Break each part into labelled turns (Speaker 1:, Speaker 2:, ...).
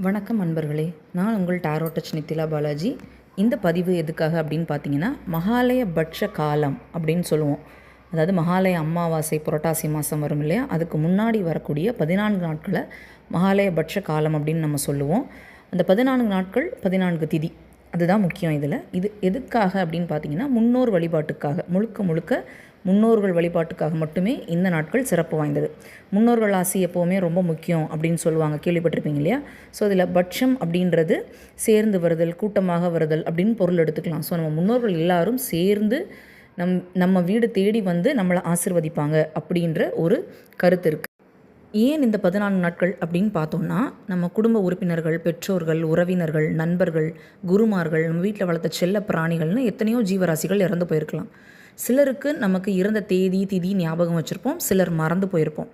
Speaker 1: வணக்கம் அன்பர்களே நான் உங்கள் டாரோ டச் நித்திலா பாலாஜி. இந்த பதிவு எதுக்காக அப்படின்னு பார்த்தீங்கன்னா மகாலய பட்ச காலம் அப்படின்னு சொல்லுவோம். அதாவது மகாலய அமாவாசை புரட்டாசி மாதம் வரும் இல்லையா? அதுக்கு முன்னாடி வரக்கூடிய பதினான்கு நாட்களை மகாலய பட்ச காலம் அப்படின்னு நம்ம சொல்லுவோம். அந்த பதினான்கு நாட்கள் பதினான்கு திதி. அதுதான் முக்கியம் இதில். இது எதுக்காக அப்படின்னு பார்த்தீங்கன்னா முன்னோர் வழிபாட்டுக்காக முழுக்க முழுக்க முன்னோர்கள் வழிபாட்டுக்காக மட்டுமே இந்த நாட்கள் சிறப்பு வாய்ந்தது. முன்னோர்கள் ஆசி எப்போவுமே ரொம்ப முக்கியம் அப்படின்னு சொல்லுவாங்க. கேள்விப்பட்டிருப்பீங்க இல்லையா? ஸோ இதில் பட்சம் அப்படின்றது சேர்ந்து வருதல் கூட்டமாக வருதல் அப்படின்னு பொருள் எடுத்துக்கலாம். ஸோ நம்ம முன்னோர்கள் எல்லாரும் சேர்ந்து நம் நம்ம வீடு தேடி வந்து நம்மளை ஆசிர்வதிப்பாங்க அப்படின்ற ஒரு கருத்து இருக்குது ஏன் இந்த பதினான்கு நாட்கள் அப்படின்னு பார்த்தோம்னா நம்ம குடும்ப உறுப்பினர்கள் பெற்றோர்கள் உறவினர்கள் நண்பர்கள் குருமார்கள் நம்ம வீட்டில் வளர்த்த செல்ல பிராணிகள்னு எத்தனையோ ஜீவராசிகள் இறந்து போயிருக்கலாம். சிலருக்கு நமக்கு இறந்த தேதி திதி ஞாபகம் வச்சுருப்போம். சிலர் மறந்து போயிருப்போம்.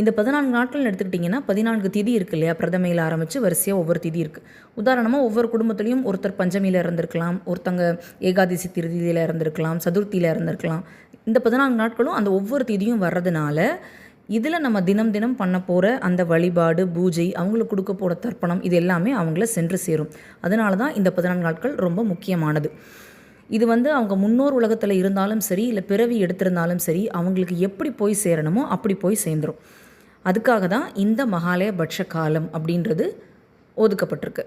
Speaker 1: இந்த பதினான்கு நாட்கள் எடுத்துக்கிட்டிங்கன்னா பதினான்கு திதி இருக்குது இல்லையா? பிரதமையில் ஆரம்பித்து வரிசையாக ஒவ்வொரு திதி இருக்குது உதாரணமாக ஒவ்வொரு குடும்பத்துலேயும் ஒருத்தர் பஞ்சமியில் இறந்துருக்கலாம் ஒருத்தங்க ஏகாதசி திருதியில் இறந்துருக்கலாம் சதுர்த்தியில் இறந்துருக்கலாம். இந்த பதினான்கு நாட்களும் அந்த ஒவ்வொரு திதியும் வர்றதுனால இதில் நம்ம தினம் தினம் பண்ண போகிற அந்த வழிபாடு பூஜை அவங்களுக்கு கொடுக்க போகிற தர்ப்பணம் இது எல்லாமே அவங்கள சென்று சேரும். அதனால தான் இந்த பதினான்கு நாட்கள் ரொம்ப முக்கியமானது. இது வந்து அவங்க முன்னோர் உலகத்தில் இருந்தாலும் சரி இல்லை பிறவி எடுத்திருந்தாலும் சரி அவங்களுக்கு எப்படி போய் சேரணுமோ அப்படி போய் சேர்ந்துடும் அதுக்காக தான் இந்த மகாலய பட்ச காலம் அப்படின்றது ஒதுக்கப்பட்டிருக்கு.